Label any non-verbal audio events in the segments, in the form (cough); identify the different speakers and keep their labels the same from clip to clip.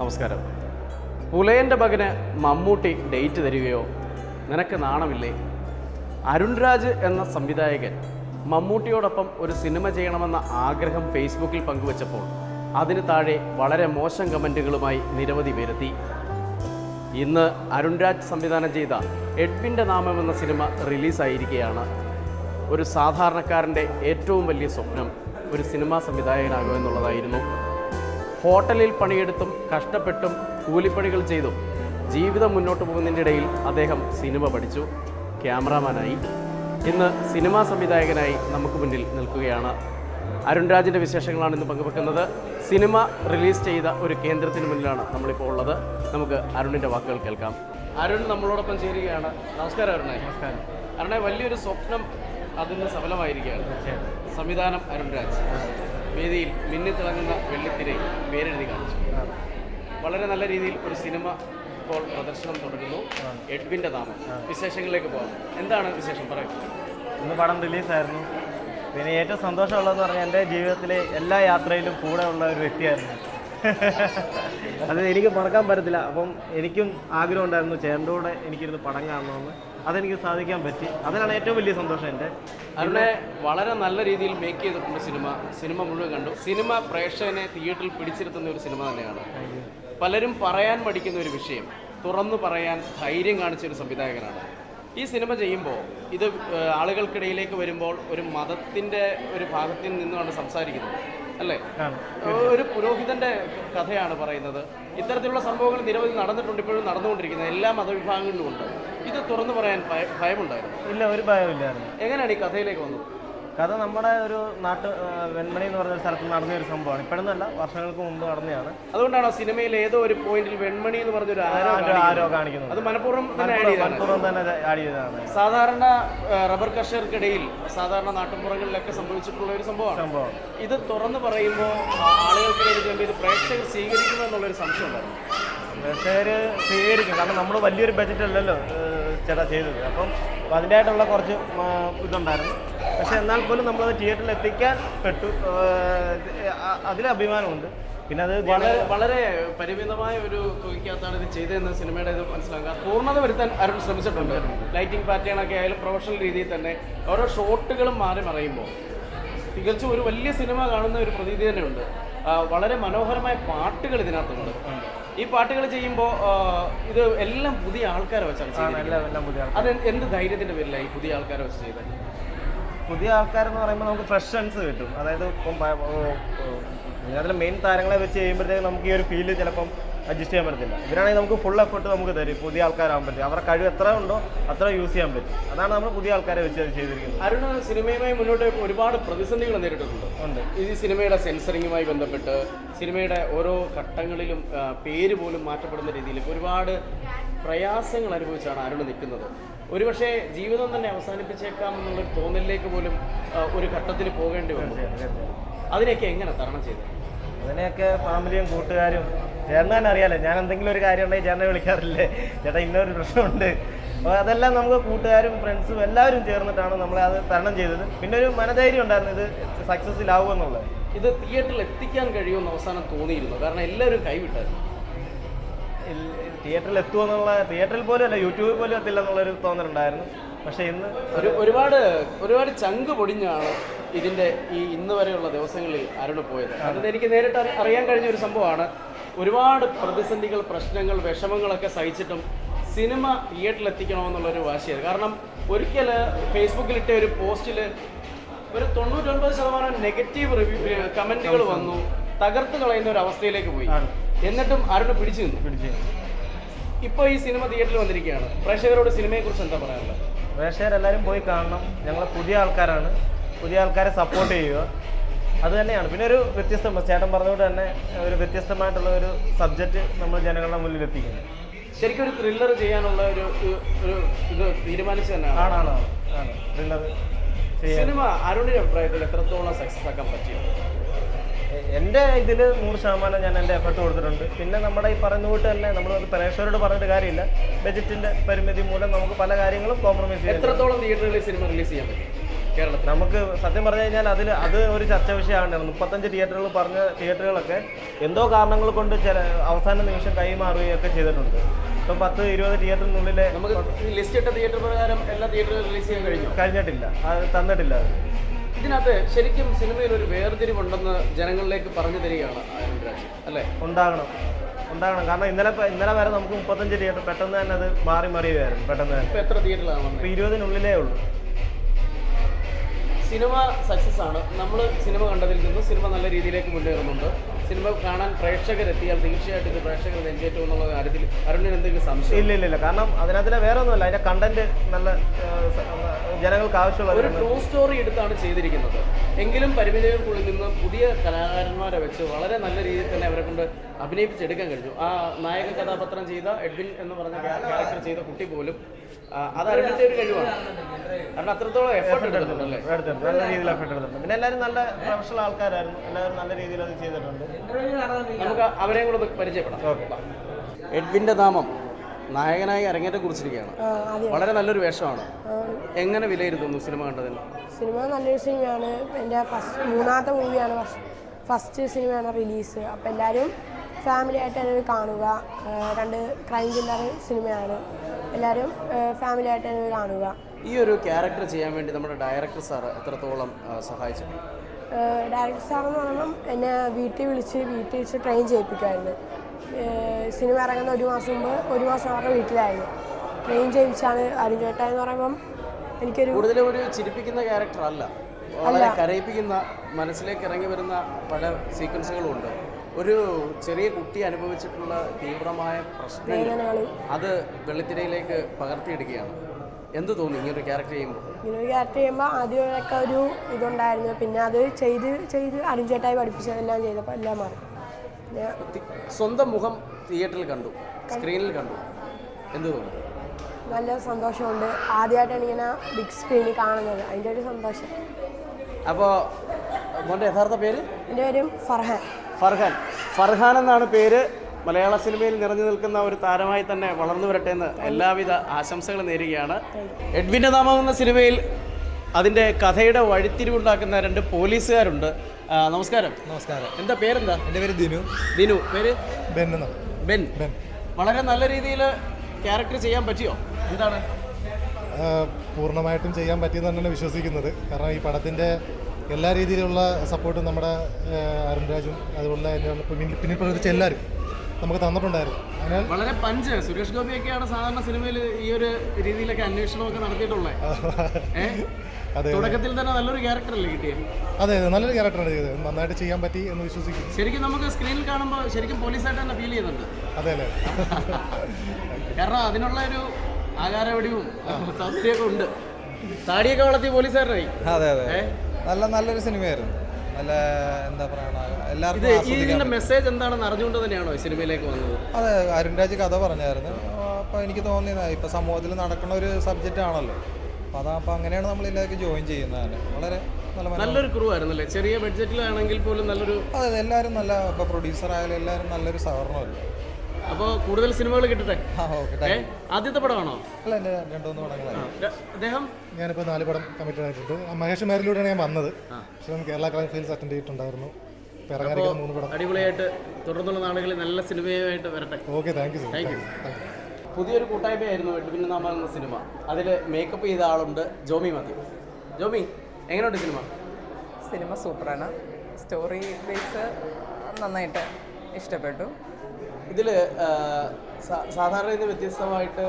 Speaker 1: നമസ്കാരം. പുലയന്റെ മകന് മമ്മൂട്ടി ഡേറ്റ് തരികയോ? നിനക്ക് നാണമില്ലേ? അരുൺരാജ് എന്ന സംവിധായകൻ മമ്മൂട്ടിയോടൊപ്പം ഒരു സിനിമ ചെയ്യണമെന്ന ആഗ്രഹം ഫേസ്ബുക്കിൽ പങ്കുവച്ചപ്പോൾ അതിന് താഴെ വളരെ മോശം കമന്റുകളുമായി നിരവധി പേരെത്തി. ഇന്ന് അരുൺരാജ് സംവിധാനം ചെയ്ത എഡ്വിന്റെ നാമം എന്ന സിനിമ റിലീസായിരിക്കുകയാണ്. ഒരു സാധാരണക്കാരന്റെ ഏറ്റവും വലിയ സ്വപ്നം ഒരു സിനിമാ സംവിധായകനാകുക എന്നുള്ളതായിരുന്നു. ഹോട്ടലിൽ പണിയെടുത്തും കഷ്ടപ്പെട്ടും കൂലിപ്പണികൾ ചെയ്തും ജീവിതം മുന്നോട്ട് പോകുന്നതിന്റെ ഇടയിൽ അദ്ദേഹം സിനിമ പഠിച്ചു. ക്യാമറാമാനായി. ഇന്ന് സിനിമാ സംവിധായകനായി നമുക്ക് മുന്നിൽ നിൽക്കുകയാണ്. അരുൺ രാജിന്റെ വിശേഷങ്ങളാണ് ഇന്ന് പങ്കുവെക്കുന്നത്. സിനിമ റിലീസ് ചെയ്ത ഒരു കേന്ദ്രത്തിന് മുന്നിലാണ് നമ്മളിപ്പോൾ ഉള്ളത്. നമുക്ക് അരുണിന്റെ വാക്കുകൾ കേൾക്കാം. അരുൺ നമ്മളോടൊപ്പം ചേരുകയാണ്. നമസ്കാരം അരുണേ. നമസ്കാരം. അരുണെ വലിയൊരു സ്വപ്നം അതിന് സഫലമായിരിക്കുകയാണ്. സംവിധാനം അരുൺ രാജ്. വേദിയിൽ മിന്നിത്തിളങ്ങുന്ന വെള്ളിത്തിരെ പേരെഴുതി കാണിച്ചു. വളരെ നല്ല രീതിയിൽ ഒരു സിനിമ ഇപ്പോൾ പ്രദർശനം തുടങ്ങുന്നു എഡ്വിന്റെ നാമം. വിശേഷങ്ങളിലേക്ക് പോകാം. എന്താണ് വിശേഷം? പറയുക
Speaker 2: ഇന്ന് പടം റിലീസായിരുന്നു. പിന്നെ ഏറ്റവും സന്തോഷമുള്ളതെന്ന് പറഞ്ഞാൽ എന്റെ ജീവിതത്തിലെ എല്ലാ യാത്രയിലും കൂടെ ഉള്ള ഒരു വ്യക്തിയായിരുന്നു. അത് എനിക്ക് മറക്കാൻ പറ്റത്തില്ല. അപ്പം എനിക്കും ആഗ്രഹം ഉണ്ടായിരുന്നു ചേട്ടന്റെ കൂടെ എനിക്കിരുന്ന് പടം കാണണമെന്ന്. അതെനിക്ക് സാധിക്കാൻ പറ്റി. അതിനാണ് ഏറ്റവും വലിയ സന്തോഷം എന്റെ.
Speaker 1: അരുണെ വളരെ നല്ല രീതിയിൽ മേക്ക് ചെയ്തിട്ടുണ്ട് സിനിമ. സിനിമ മുഴുവൻ കണ്ടു. സിനിമ പ്രേക്ഷകനെ തിയേറ്ററിൽ പിടിച്ചിരുത്തുന്ന ഒരു സിനിമ തന്നെയാണ്. പലരും പറയാൻ മടിക്കുന്ന ഒരു വിഷയം. തുറന്നു പറയാൻ ധൈര്യം കാണിച്ച ഒരു സംവിധായകനാണ്. ഈ സിനിമ ചെയ്യുമ്പോൾ ഇത് ആളുകൾക്കിടയിലേക്ക് വരുമ്പോൾ ഒരു മതത്തിന്റെ ഒരു ഭാഗത്തിൽ നിന്നുമാണ് സംസാരിക്കുന്നത്. അല്ലേ? ഒരു പുരോഹിതന്റെ കഥയാണ് പറയുന്നത്. ഇത്തരത്തിലുള്ള സംഭവങ്ങൾ നിരവധി നടന്നിട്ടുണ്ട് ഇപ്പോഴും നടന്നുകൊണ്ടിരിക്കുന്നത്. എല്ലാ മതവിഭാഗങ്ങളിലും ഉണ്ട്. ഇത് തുറന്നു പറയാൻ ഭയ- ഭയമുണ്ടായിരുന്നു.
Speaker 2: ഇല്ല ഒരു ഭയമില്ലായിരുന്നു
Speaker 1: എങ്ങനെയാണ് ഈ കഥയിലേക്ക് വന്നത്?
Speaker 2: കഥ നമ്മുടെ ഒരു നാട്ട് വെൺമണി എന്ന് പറഞ്ഞ സ്ഥലത്ത് നടന്ന ഒരു സംഭവമാണ്. ഇപ്പോഴൊന്നല്ല വർഷങ്ങൾക്ക് മുമ്പ് നടന്നതാണ്.
Speaker 1: അതുകൊണ്ടാണ് സിനിമയിൽ ഏതോ ഒരു പോയിന്റിൽ വെൺമണി എന്ന് പറഞ്ഞ ഒരു
Speaker 2: ആരോ
Speaker 1: കാണിക്കുന്നത്. അത് മനഃപൂർവം തന്നെ ആഡ് ചെയ്തതാണ്.
Speaker 2: തന്നെ ആഡ് ചെയ്തതാണ്.
Speaker 1: സാധാരണ റബ്ബർ കർഷകർക്കിടയിൽ സാധാരണ നാട്ടുമ്പുറങ്ങളിലൊക്കെ സംഭവിച്ചിട്ടുള്ള ഒരു സംഭവമാണ്.
Speaker 2: സംഭവം.
Speaker 1: ഇത് തുറന്നു പറയുമ്പോൾ ആളുകൾക്കിടയിൽ ഇത് പ്രേക്ഷകർ സ്വീകരിക്കുന്നു എന്നുള്ളൊരു സംശയം ഉണ്ടായിരുന്നു
Speaker 2: പ്രേക്ഷകർ സ്വീകരിക്കും. കാരണം നമ്മൾ വലിയൊരു ബജറ്റ് അല്ലല്ലോ. ചേട്ടാ ചെയ്തത്. അപ്പം അപ്പം അതിന്റെതായിട്ടുള്ള കുറച്ച് ഇതുണ്ടായിരുന്നു. പക്ഷെ എന്നാൽ പോലും നമ്മളത് തിയേറ്ററിൽ എത്തിക്കാൻ പെട്ടു. അതിൽ അഭിമാനമുണ്ട്. പിന്നെ അത്
Speaker 1: വളരെ വളരെ പരിമിതമായ ഒരു തുകയ്ക്കകത്താണ് ഇത് ചെയ്തതെന്ന് സിനിമയുടെ ഇത് മനസ്സിലാക്കുക. പൂർണത വരുത്താൻ അരുൺ ശ്രമിച്ചിട്ടുണ്ട്. ലൈറ്റിംഗ് പാറ്റേൺ ഒക്കെ ആയാലും പ്രൊഫഷണൽ രീതിയിൽ തന്നെ ഓരോ ഷോട്ടുകളും മാറി മറയുമ്പോൾ തികച്ചും ഒരു വലിയ സിനിമ കാണുന്ന ഒരു പ്രതീതി തന്നെയുണ്ട്. വളരെ മനോഹരമായ പാട്ടുകൾ ഇതിനകത്തുണ്ട്. ഈ പാട്ടുകൾ ചെയ്യുമ്പോൾ ഇത് എല്ലാം പുതിയ ആൾക്കാരെ വെച്ചാണ് ചെയ്യുന്നത്
Speaker 2: എല്ലാം എല്ലാം പുതിയ ആൾക്കാർ
Speaker 1: അത് എന്ത് ധൈര്യത്തിന്റെ പേരിലായി പുതിയ ആൾക്കാരെ വെച്ച് ചെയ്തത്?
Speaker 2: പുതിയ ആൾക്കാരെന്ന് പറയുമ്പോൾ നമുക്ക് ഫ്രഷൻസ് കിട്ടും. അതായത് ഇപ്പം അതിലെ മെയിൻ താരങ്ങളെ വെച്ച് ചെയ്യുമ്പോഴത്തേക്ക് നമുക്ക് ഈ ഒരു ഫീൽ ചിലപ്പം അഡ്ജസ്റ്റ് ചെയ്യാൻ പറ്റത്തില്ല. ഇവരാണെങ്കിൽ നമുക്ക് ഫുൾ എഫേർട്ട് നമുക്ക് തരും. പുതിയ ആൾക്കാരാകാൻ പറ്റും അവരുടെ കഴിവ് എത്ര ഉണ്ടോ അത്ര യൂസ് ചെയ്യാൻ പറ്റും. അതാണ് നമ്മൾ പുതിയ ആൾക്കാരെ വെച്ച് അത് ചെയ്തിരിക്കുന്നത്.
Speaker 1: അരുണ് സിനിമയുമായി മുന്നോട്ട് ഒരുപാട് പ്രതിസന്ധികൾ നേരിട്ടിട്ടുണ്ട്.
Speaker 2: ഉണ്ട്.
Speaker 1: ഈ സിനിമയുടെ സെൻസറിങ്ങുമായി ബന്ധപ്പെട്ട് സിനിമയുടെ ഓരോ ഘട്ടങ്ങളിലും പേര് പോലും മാറ്റപ്പെടുന്ന രീതിയിൽ ഒരുപാട് പ്രയാസങ്ങൾ അനുഭവിച്ചാണ് അരുണ് നിൽക്കുന്നത്. ഒരുപക്ഷെ ജീവിതം തന്നെ അവസാനിപ്പിച്ചേക്കാം എന്നുള്ളൊരു തോന്നലിലേക്ക് പോലും ഒരു ഘട്ടത്തിൽ പോകേണ്ടി വന്നു. അതിനെയൊക്കെ എങ്ങനെ തരണം ചെയ്തു?
Speaker 2: അതിനെയൊക്കെ ഫാമിലിയും കൂട്ടുകാരും ചേട്ടൻ തന്നെ അറിയാലോ ഞാൻ എന്തെങ്കിലും ഒരു കാര്യം ഉണ്ടെങ്കിൽ ചേട്ടനെ വിളിക്കാറില്ലേ? ചേട്ടാ ഇന്നൊരു പ്രശ്നമുണ്ട്. അപ്പോൾ അതെല്ലാം നമുക്ക് കൂട്ടുകാരും ഫ്രണ്ട്സും എല്ലാവരും ചേർന്നിട്ടാണ് നമ്മൾ അത് തരണം ചെയ്തത്. പിന്നെ ഒരു മനധൈര്യം ഉണ്ടായിരുന്നു ഇത് എന്നുള്ളത്.
Speaker 1: ഇത് തിയേറ്ററിൽ എത്തിക്കാൻ കഴിയുമെന്ന് അവസാനം തോന്നിയിരുന്നു. കാരണം എല്ലാവരും കൈവിട്ടായിരുന്നു
Speaker 2: തിയേറ്ററിൽ എത്തുമെന്നുള്ള തിയേറ്ററിൽ പോലും അല്ല യൂട്യൂബിൽ പോലും എത്തില്ല എന്നുള്ളൊരു തോന്നലുണ്ടായിരുന്നു. പക്ഷേ ഇന്ന്
Speaker 1: ഒരു ഒരുപാട് ഒരുപാട് ചങ്ക് പൊടിഞ്ഞാണ് ഇതിന്റെ ഈ ഇന്ന് വരെയുള്ള ദിവസങ്ങളിൽ അരുണ് പോയത്. അത് എനിക്ക് നേരിട്ട് അറിയാൻ കഴിഞ്ഞ ഒരു സംഭവമാണ്. ഒരുപാട് പ്രതിസന്ധികൾ പ്രശ്നങ്ങൾ വിഷമങ്ങളൊക്കെ സഹിച്ചിട്ടും സിനിമ തിയേറ്ററിൽ എത്തിക്കണമെന്നുള്ള ഒരു വാശിയാണ് കാരണം ഒരിക്കൽ ഫേസ്ബുക്കിലിട്ട ഒരു പോസ്റ്റിൽ ഒരു തൊണ്ണൂറ്റൊൻപത് ശതമാനം നെഗറ്റീവ് റിവ്യൂ കമന്റുകൾ വന്നു തകർത്ത് കളയുന്ന ഒരു അവസ്ഥയിലേക്ക് പോയി. എന്നിട്ടും അരുണ് പിടിച്ചു നിന്നു?
Speaker 2: പിടിച്ചു
Speaker 1: ഇപ്പോൾ ഈ സിനിമ തിയേറ്ററിൽ വന്നിരിക്കുകയാണ്. പ്രേക്ഷകരോട് സിനിമയെക്കുറിച്ച് എന്താ പറയാനുള്ളത്?
Speaker 2: പ്രേക്ഷകരെല്ലാവരും പോയി കാണണം. ഞങ്ങൾ പുതിയ ആൾക്കാരാണ്. പുതിയ ആൾക്കാരെ സപ്പോർട്ട് ചെയ്യുക. അത് തന്നെയാണ്. പിന്നെ ഒരു വ്യത്യസ്ത ചേട്ടൻ പറഞ്ഞുകൊണ്ട് തന്നെ ഒരു വ്യത്യസ്തമായിട്ടുള്ള ഒരു സബ്ജക്റ്റ് നമ്മൾ ജനങ്ങളുടെ മുന്നിൽ എത്തിക്കുന്നത്
Speaker 1: ശരിക്കും ഒരു ത്രില്ലർ ചെയ്യാനുള്ള ഒരു ഒരു- ഇത് തീരുമാനിച്ചു തന്നെ
Speaker 2: ആണാണ് ആണ് ത്രില്ലർ
Speaker 1: സിനിമ അരുണിന്റെ അഭിപ്രായത്തിൽ എത്രത്തോളം സക്സസ് ആക്കാൻ പറ്റിയത്
Speaker 2: എ- എന്റെ ഇതിൽ നൂറ് ശതമാനം ഞാൻ എന്റെ എഫർട്ട് കൊടുത്തിട്ടുണ്ട്. പിന്നെ നമ്മുടെ ഈ പറഞ്ഞ കൂട്ട് തന്നെ നമ്മൾ പ്രേക്ഷകരോട് പറഞ്ഞിട്ട് കാര്യമില്ല. ബജറ്റിന്റെ പരിമിതി മൂലം നമുക്ക് പല കാര്യങ്ങളും കോംപ്രമൈസ് ചെയ്യാം
Speaker 1: എത്രത്തോളം തിയേറ്ററുകളിൽ സിനിമ റിലീസ് ചെയ്യാൻ പറ്റും? കേരളത്തിൽ.
Speaker 2: നമുക്ക് സത്യം പറഞ്ഞു കഴിഞ്ഞാൽ അതിൽ അത് ഒരു ചർച്ച വിഷയമാണ് മുപ്പത്തഞ്ച് തിയേറ്ററുകൾ പറഞ്ഞ തിയേറ്ററുകളൊക്കെ എന്തോ കാരണങ്ങൾ കൊണ്ട് ചില അവസാന നിമിഷം കൈമാറുകയൊക്കെ ചെയ്തിട്ടുണ്ട്. ഇപ്പം പത്ത് ഇരുപത് തിയേറ്ററിനുള്ളിലെ
Speaker 1: നമുക്ക് ലിസ്റ്റ് ഇട്ട തിയേറ്റർ പ്രകാരം എല്ലാ തിയേറ്ററുകളും റിലീസ് ചെയ്യാൻ കഴിഞ്ഞു?
Speaker 2: കഴിഞ്ഞിട്ടില്ല. അത് തന്നിട്ടില്ല അത്.
Speaker 1: ഇതിനകത്ത് ശരിക്കും സിനിമയിൽ ഒരു വേർതിരിവുണ്ടെന്ന് ജനങ്ങളിലേക്ക് പറഞ്ഞു തരികയാണ് അല്ലേ?
Speaker 2: ഉണ്ടാകണം. ഉണ്ടാകണം. കാരണം ഇന്നലെ ഇന്നലെ വരെ നമുക്ക് മുപ്പത്തഞ്ച് തിയേറ്റർ പെട്ടെന്ന് തന്നെ അത് മാറി മറിയുമായിരുന്നു പെട്ടെന്ന് തന്നെ.
Speaker 1: ഇപ്പൊ എത്ര തിയേറ്ററിലാണ്
Speaker 2: ഇപ്പൊ ഇരുപതിനുള്ളിലേ ഉള്ളൂ.
Speaker 1: സിനിമ സക്സസ് ആണ്. നമ്മൾ സിനിമ കണ്ടതിൽ നിന്ന് സിനിമ നല്ല രീതിയിലേക്ക് മുന്നേറുന്നുണ്ട്. സിനിമ കാണാൻ പ്രേക്ഷകരെത്തിയാൽ തീർച്ചയായിട്ടും ഇത് പ്രേക്ഷകർ നെഞ്ചേറ്റും എന്നുള്ള കാര്യത്തിൽ അരുണിന് എന്തെങ്കിലും സംശയം?
Speaker 2: ഇല്ല ഇല്ല ഇല്ല. കാരണം അതിനകത്തിലെ വേറെ ഒന്നുമല്ല അതിന്റെ കണ്ടന്റ് നല്ല ജനങ്ങൾക്ക് ആവശ്യമുള്ള
Speaker 1: ഒരു ട്രൂ സ്റ്റോറി എടുത്താണ് ചെയ്തിരിക്കുന്നത്. എങ്കിലും പരിമിതികൾക്കുള്ളിൽ നിന്ന് പുതിയ കലാകാരന്മാരെ വെച്ച് വളരെ നല്ല രീതിയിൽ തന്നെ അവരെ കൊണ്ട് അഭിനയിപ്പിച്ചെടുക്കാൻ കഴിഞ്ഞു. ആ നായക കഥാപാത്രം ചെയ്ത എഡ്വിൻ എന്ന് പറഞ്ഞ ക്യാരക്ടർ ചെയ്ത കുട്ടി പോലും അത് അരുണിന്റെ ഒരു കഴിവാണ്. കാരണം അത്രത്തോളം എഫേർട്ട് എടുത്തിട്ടുണ്ട് അല്ലേ?
Speaker 2: എടുത്തിട്ടുണ്ട്. നല്ല രീതിയിൽ എഫർട്ട് എടുത്തിട്ടുണ്ട്. പിന്നെ എല്ലാവരും നല്ല പ്രൊഫഷണൽ ആൾക്കാരായിരുന്നു. എല്ലാവരും നല്ല രീതിയിൽ അത് ചെയ്തിട്ടുണ്ട്.
Speaker 1: നമുക്ക് അവരെയും കൂടെ പരിചയപ്പെടാം. എഡ്വിന്റെ നാമം നായകനായി അരങ്ങേറ്റം കുറിച്ചിരിക്കുകയാണ്. വളരെ നല്ലൊരു വേഷമാണ്. എങ്ങനെ വിലയിരുത്തുന്നു സിനിമ കണ്ടതിന്?
Speaker 3: സിനിമ നല്ലൊരു സിനിമയാണ് എന്റെ ഫസ്റ്റ് മൂന്നാമത്തെ മൂവിയാണ് ഫസ്റ്റ് സിനിമയാണ് റിലീസ്. അപ്പോൾ എല്ലാവരും ഫാമിലി ആയിട്ട് തന്നെ കാണുക. രണ്ട് ക്രൈം ത്രില്ലർ സിനിമയാണ്. എല്ലാവരും ഫാമിലി ആയിട്ട് തന്നെ കാണുക.
Speaker 1: ഈ ഒരു ക്യാരക്ടർ ചെയ്യാൻ വേണ്ടി നമ്മുടെ ഡയറക്ടർ സാർ എത്രത്തോളം സഹായിച്ചു സഹായിച്ചിട്ടുണ്ട്?
Speaker 3: ഡയറക്ടർ സാറെന്ന് പറയുമ്പം എന്നെ വീട്ടിൽ വിളിച്ച് വീട്ടിൽ വിളിച്ച് ട്രെയിൻ ചെയ്യിപ്പിക്കുമായിരുന്നു. സിനിമ ഇറങ്ങുന്ന ഒരു മാസം മുമ്പ് ഒരു മാസം അവരുടെ വീട്ടിലായിരുന്നു. ട്രെയിൻ ചെയ്യിച്ചാണ് അരുൺ ചേട്ടാ എന്ന് പറയുമ്പം എനിക്കൊരു
Speaker 1: കൂടുതലും ഒരു ചിരിപ്പിക്കുന്ന ക്യാരക്ടർ അല്ല. വളരെ കരയിപ്പിക്കുന്ന മനസ്സിലേക്ക് ഇറങ്ങി വരുന്ന പല സീക്വൻസുകളും ഉണ്ട്. ഒരു ചെറിയ കുട്ടി അനുഭവിച്ചിട്ടുള്ള തീവ്രമായ പ്രശ്നങ്ങൾ അത് വെള്ളിത്തിരയിലേക്ക് പകർത്തിയെടുക്കുകയാണ്. എന്ത് തോന്നി ഇങ്ങനൊരു ക്യാരക്ടർ ചെയ്യുമ്പോൾ?
Speaker 3: ഇങ്ങനെ ഒരു ക്യാരക്ടർ ചെയ്യുമ്പോൾ ആദ്യമൊക്കെ ഒരു ഇതുണ്ടായിരുന്നു. പിന്നെ അത് ചെയ്ത് ചെയ്ത് അരുൺ ചേട്ടായി പഠിപ്പിച്ചതെല്ലാം ചെയ്തപ്പോൾ എല്ലാം മാറി.
Speaker 1: സ്വന്തം മുഖം തിയേറ്ററിൽ കണ്ടു സ്ക്രീനിൽ കണ്ടു. എന്ത് തോന്നി?
Speaker 3: നല്ല സന്തോഷമുണ്ട്. ആദ്യമായിട്ടാണ് ഇങ്ങനെ ബിഗ് സ്ക്രീനിൽ കാണുന്നത്. അതിന്റെ ഒരു സന്തോഷം.
Speaker 1: അപ്പോൾ മോന്റെ യഥാർത്ഥ പേര്?
Speaker 3: എന്റെ പേരും ഫർഹാൻ.
Speaker 1: ഫർഹാൻ. ഫർഹാൻ എന്നാണ് പേര്. മലയാള സിനിമയിൽ നിറഞ്ഞു നിൽക്കുന്ന ഒരു താരമായി തന്നെ വളർന്നു വരട്ടെ എന്ന് എല്ലാവിധ ആശംസകളും നേരുകയാണ്. എഡ്വിന്റെ നാമം എന്ന സിനിമയിൽ അതിന്റെ കഥയുടെ വഴിത്തിരിവുണ്ടാക്കുന്ന രണ്ട് പോലീസുകാരുണ്ട്. നമസ്കാരം.
Speaker 4: നമസ്കാരം.
Speaker 1: എന്താ പേരെന്താ?
Speaker 4: എന്റെ പേര് ദിനു.
Speaker 1: ദിനു. പേര്?
Speaker 4: Ben
Speaker 1: Ben.
Speaker 4: ബെൻ.
Speaker 1: വളരെ നല്ല രീതിയിൽ ക്യാരക്ടർ ചെയ്യാൻ പറ്റിയോ? എന്താണ്?
Speaker 4: പൂർണമായിട്ടും ചെയ്യാൻ പറ്റിയെന്ന് തന്നെയാണ് വിശ്വസിക്കുന്നത്. കാരണം ഈ പടത്തിന്റെ എല്ലാ രീതിയിലുള്ള സപ്പോർട്ടും നമ്മുടെ അരുൺരാജും അരുൺ രാജും അതുപോലെ തന്നെ പിന്നിൽ പിന്നിൽ പ്രവർത്തിച്ച എല്ലാവരും നമുക്ക് തന്നിട്ടുണ്ടായിരുന്നു. അതിനാൽ
Speaker 1: വളരെ പഞ്ച്. സുരേഷ് ഗോപിയൊക്കെയാണ് സാധാരണ സിനിമയിൽ ഈ ഒരു രീതിയിലൊക്കെ അന്വേഷണമൊക്കെ നടത്തിയിട്ടുള്ളത് (laughs)
Speaker 4: അതെ
Speaker 1: തുടക്കത്തിൽ തന്നെ നല്ലൊരു ക്യാരക്ടർ അല്ലേ കിട്ടിയത്
Speaker 4: അതെ അതെ നല്ലൊരു ക്യാരക്ടറാണ് ചെയ്തത്. നന്നായിട്ട് ചെയ്യാൻ പറ്റി എന്ന് വിശ്വസിക്കുന്നു.
Speaker 1: ശരിക്കും നമുക്ക് സ്ക്രീനിൽ കാണുമ്പോൾ ശരിക്കും പോലീസായിട്ട് തന്നെ ഫീൽ ചെയ്യുന്നുണ്ട്.
Speaker 4: അതെ അല്ലേ (laughs)
Speaker 1: കാരണം അതിനുള്ള ഒരു ആകാരവടിവും സൗന്ദര്യമൊക്കെ ഉണ്ട്. താടിയൊക്കെ വളർത്തി പോലീസുകാരനായി.
Speaker 5: അതെ അതെ? നല്ല നല്ലൊരു സിനിമയായിരുന്നു. നല്ല എന്താ പറയണ
Speaker 1: ഇത്
Speaker 5: എല്ലാവർക്കും
Speaker 1: ഇതിന്റെ മെസ്സേജ് എന്താണെന്ന് അറിഞ്ഞുകൊണ്ട് തന്നെയാണോ ഈ സിനിമയിലേക്ക് വന്നത്?
Speaker 5: അതെ അരുൺ രാജ് കഥ പറഞ്ഞായിരുന്നു. അപ്പോൾ എനിക്ക് തോന്നിയത് ഇപ്പോൾ സമൂഹത്തിൽ നടക്കുന്ന ഒരു സബ്ജക്റ്റ് ആണല്ലോ. അപ്പോൾ അതാ അപ്പോൾ അങ്ങനെയാണ് നമ്മൾ ഇതിലേക്ക് ജോയിൻ ചെയ്യുന്നത്. തന്നെ വളരെ.
Speaker 1: നല്ലൊരു ക്രൂ ആയിരുന്നല്ലേ ചെറിയ ബഡ്ജറ്റിലാണെങ്കിൽ പോലും നല്ലൊരു
Speaker 5: അതെ അതെ എല്ലാവരും നല്ല ഇപ്പോൾ പ്രൊഡ്യൂസർ ആയാലും എല്ലാവരും നല്ലൊരു സഹകരണമല്ലേ?
Speaker 1: അപ്പോൾ കൂടുതൽ സിനിമകൾ കിട്ടട്ടെ? ആദ്യത്തെ പടമാണോ?
Speaker 5: അല്ല എന്റെ രണ്ട് മൂന്ന് പടങ്ങളായി
Speaker 1: ര- അദ്ദേഹം?
Speaker 4: ഞാനിപ്പോൾ നാല് പടം കമ്മിറ്റഡ് ആയിട്ടുണ്ട്. മഹേഷ് മേരിലൂടെയാണ് ഞാൻ വന്നത്. പക്ഷേ ഞാൻ കേരള ക്രൈം ഫീൽസ് അറ്റൻഡ് ചെയ്തിട്ടുണ്ടായിരുന്നു. മൂന്ന് പടം.
Speaker 1: അടിപൊളിയായിട്ട് തുടർന്നുള്ള നാളുകളിൽ നല്ല സിനിമയായിട്ട് വരട്ടെ.
Speaker 4: Okay thank you
Speaker 1: thank you പുതിയൊരു കൂട്ടായ്മയായിരുന്നു എഡ്വിൻ നാമ എന്ന സിനിമ. അതിൽ മേക്കപ്പ് ചെയ്ത ആളുണ്ട് ജോമി മതി. ജോമി എങ്ങനെയുണ്ട് സിനിമ?
Speaker 6: സിനിമ സൂപ്പറാണ്. സ്റ്റോറി ബേസ് നന്നായിട്ട് ഇഷ്ടപ്പെട്ടു.
Speaker 1: ഇതിൽ സാധാരണ ഇന്ന് വ്യത്യസ്തമായിട്ട്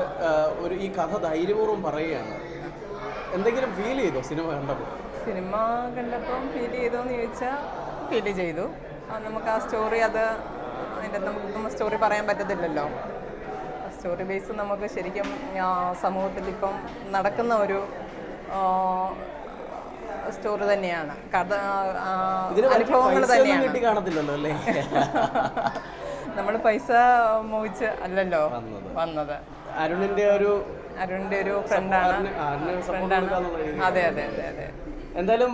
Speaker 1: ഒരു ഈ കഥ ധൈര്യപൂർവം പറയുകയാണ്. എന്തെങ്കിലും ഫീൽ ചെയ്തോ സിനിമ കണ്ടപ്പോൾ
Speaker 6: സിനിമ കണ്ടപ്പോൾ ഫീൽ ചെയ്തോ എന്ന് ചോദിച്ചാൽ ഫീൽ ചെയ്തു നമുക്ക് ആ സ്റ്റോറി അത് അതിന്റെ നമുക്ക് സ്റ്റോറി പറയാൻ പറ്റത്തില്ലല്ലോ. സ്റ്റോറി ബേസ് നമുക്ക് ശരിക്കും സമൂഹത്തിൽ ഇപ്പം നടക്കുന്ന ഒരു സ്റ്റോറി തന്നെയാണ്. കഥ അനുഭവങ്ങൾ തന്നെയാണ്.
Speaker 1: കിട്ടി കാണത്തില്ലല്ലോ അല്ലേ? (laughs) (laughs)
Speaker 6: നമ്മൾ പൈസ മോഹിച്ച് അല്ലല്ലോ വന്നത്.
Speaker 1: അരുണിന്റെ ഒരു
Speaker 6: അരുണിന്റെ ഒരു ഫ്രണ്ടാണ് അതെ അതെ അതെ അതെ.
Speaker 1: എന്തായാലും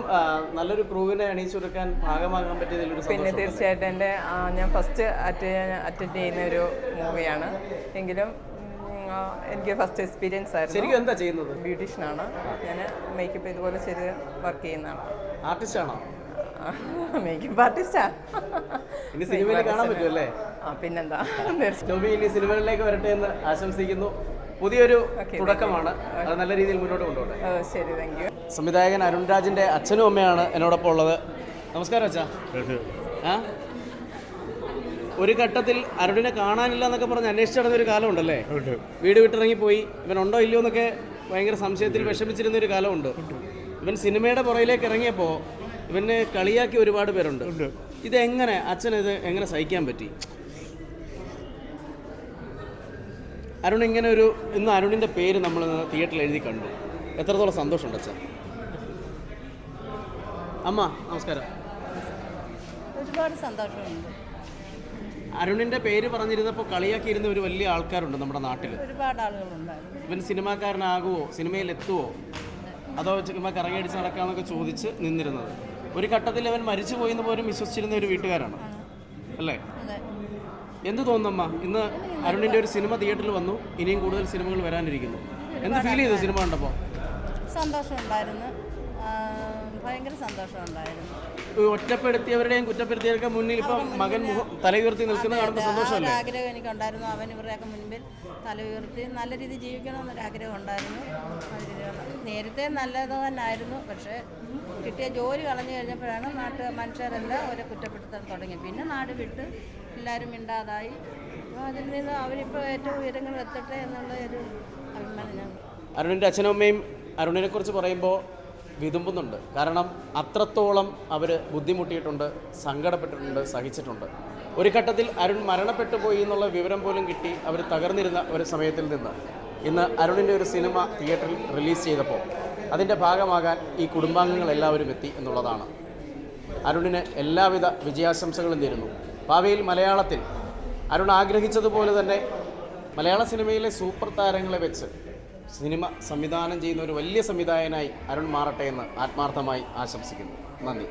Speaker 1: നല്ലൊരു ക്രൂവിനെ അണിയിച്ചൊരുക്കാൻ ഭാഗമാകാൻ പറ്റിയതിൽ ഒരു
Speaker 6: പിന്നെ തീർച്ചയായിട്ടും എന്റെ ഞാൻ ഫസ്റ്റ് അറ്റൻഡ് അറ്റൻഡ് ചെയ്യുന്ന ഒരു മൂവിയാണ് എങ്കിലും എനിക്ക് ഫസ്റ്റ് എക്സ്പീരിയൻസ് ആയിരുന്നു.
Speaker 1: ശരിക്കും എന്താ ചെയ്യുന്നത്?
Speaker 6: ബ്യൂട്ടീഷ്യനാണ് ഞാൻ മേക്കപ്പ് ഇതുപോലെ ചെയ്ത് വർക്ക് ചെയ്യുന്നതാണ്
Speaker 1: ആർട്ടിസ്റ്റ് ആണോ? (laughs)
Speaker 6: മേക്കപ്പ് ആർട്ടിസ്റ്റാ
Speaker 1: ഇനി സിനിമയിൽ കാണാൻ പറ്റുമല്ലേ?
Speaker 6: പിന്നെന്താ?
Speaker 1: ടോബി ഇനി സിനിമകളിലേക്ക് വരട്ടെ എന്ന് ആശംസിക്കുന്നു. പുതിയൊരു തുടക്കമാണ്. അത് നല്ല രീതിയിൽ മുന്നോട്ട് കൊണ്ടുപോകട്ടെ
Speaker 6: ശരി താങ്ക് യു
Speaker 1: സംവിധായകൻ അരുൺ രാജിന്റെ അച്ഛനും അമ്മയാണ് എന്നോടൊപ്പം ഉള്ളത്. നമസ്കാരം അച്ഛാ. ആ? ഒരു ഘട്ടത്തിൽ അരുണിനെ കാണാനില്ല എന്നൊക്കെ പറഞ്ഞ് അന്വേഷിച്ചു നടന്നൊരു കാലമുണ്ടല്ലേ? വീട് വിട്ടിറങ്ങി പോയി ഇവൻ ഉണ്ടോ ഇല്ലയോ എന്നൊക്കെ ഭയങ്കര സംശയത്തിൽ വിഷമിച്ചിരുന്ന ഒരു കാലമുണ്ട്. ഇവൻ സിനിമയുടെ പുറയിലേക്ക് ഇറങ്ങിയപ്പോൾ ഇവനെ കളിയാക്കി ഒരുപാട് പേരുണ്ട്. ഇത് എങ്ങനെ അച്ഛൻ ഇത് എങ്ങനെ സഹിക്കാൻ പറ്റി? അരുൺ ഇങ്ങനെ ഒരു ഇന്ന് അരുണിന്റെ പേര് നമ്മൾ തിയേറ്ററിൽ എഴുതി കണ്ടു. എത്രത്തോളം സന്തോഷമുണ്ട് അച്ഛൻ അമ്മ നമസ്കാരം.
Speaker 7: ഒരുപാട് സന്തോഷമുണ്ട്.
Speaker 1: അരുണിന്റെ പേര് പറഞ്ഞിരുന്നപ്പോൾ കളിയാക്കിയിരുന്ന ഒരു വലിയ ആൾക്കാരുണ്ട് നമ്മുടെ നാട്ടിൽ
Speaker 7: ഒരുപാട് ആളുകളുണ്ടായിരുന്നു.
Speaker 1: ഇവൻ സിനിമാക്കാരനാകുമോ സിനിമയിൽ എത്തുവോ? അതോ ചുമ്മാ കറങ്ങടിച്ച് നടക്കാമെന്നൊക്കെ ചോദിച്ച് നിന്നിരുന്നത്. ഒരു ഘട്ടത്തിൽ അവൻ മരിച്ചു പോയെന്ന് പോലും വിശ്വസിച്ചിരുന്ന ഒരു വീട്ടുകാരാണ്. അല്ലേ? എന്ത് തോന്നുന്നമ്മ? ഇന്ന് അരുണിന്റെ ഒരു സിനിമ തിയേറ്ററിൽ വന്നു. ഇനിയും കൂടുതൽ സിനിമകൾ വരാനിരിക്കുന്നു. എന്ത് ഫീൽ ചെയ്തു സിനിമ കണ്ടപ്പോൾ
Speaker 7: സന്തോഷമുണ്ടായിരുന്നു. ഭയങ്കര സന്തോഷമുണ്ടായിരുന്നു.
Speaker 1: ഒറ്റപ്പെടുത്തിയവരുടെയും കുറ്റപ്പെടുത്തിയവരുടെ മുന്നിൽ ഇപ്പം മകൻ മുഖം തല ഉയർത്തി നിൽക്കുന്ന കാണുമ്പോൾ സന്തോഷമല്ലേ?
Speaker 7: ആഗ്രഹം എനിക്കുണ്ടായിരുന്നു. അവൻ ഇവരുടെയൊക്കെ മുൻപിൽ തല ഉയർത്തി നല്ല രീതിയിൽ ജീവിക്കണമെന്നൊരു ആഗ്രഹം ഉണ്ടായിരുന്നു. നേരത്തെ നല്ലത് തന്നെയായിരുന്നു പക്ഷേ കിട്ടിയ ജോലി കളഞ്ഞു കഴിഞ്ഞപ്പോഴാണ് നാട്ട് മനുഷ്യരെല്ലാം ഓരോ കുറ്റപ്പെടുത്താൻ തുടങ്ങി. പിന്നെ നാട് വിട്ട് എല്ലാവരും മിണ്ടാതായി. അപ്പോൾ അതിൽ നിന്ന് അവരിപ്പോൾ ഏറ്റവും ഉയരങ്ങൾ എത്തട്ടെ എന്നുള്ള ഒരു അഭിമാനം
Speaker 1: അരുണിന്റെ അച്ഛനും അമ്മയും അരുണിനെക്കുറിച്ച് പറയുമ്പോൾ വിതുമ്പുന്നുണ്ട്. കാരണം അത്രത്തോളം അവർ ബുദ്ധിമുട്ടിയിട്ടുണ്ട് സങ്കടപ്പെട്ടിട്ടുണ്ട് സഹിച്ചിട്ടുണ്ട്. ഒരു ഘട്ടത്തിൽ അരുൺ മരണപ്പെട്ടു പോയി എന്നുള്ള വിവരം പോലും കിട്ടി അവർ തകർന്നിരുന്ന ഒരു സമയത്തിൽ നിന്ന്. ഇന്ന് അരുണിന്റെ ഒരു സിനിമ തിയേറ്ററിൽ റിലീസ് ചെയ്തപ്പോൾ അതിന്റെ ഭാഗമാകാൻ ഈ കുടുംബാംഗങ്ങൾ എല്ലാവരും എത്തി എന്നുള്ളതാണ്. അരുണിന് എല്ലാവിധ വിജയാശംസകളും നേരുന്നു. ഭാവിയിൽ മലയാളത്തിൽ. അരുൺ ആഗ്രഹിച്ചതുപോലെ തന്നെ മലയാള സിനിമയിലെ സൂപ്പർ താരങ്ങളെ വെച്ച് സിനിമ സംവിധാനം ചെയ്യുന്ന ഒരു വലിയ സംവിധായകനായി അരുൺ മാറട്ടെ എന്ന് ആത്മാർത്ഥമായി ആശംസിക്കുന്നു. നന്ദി.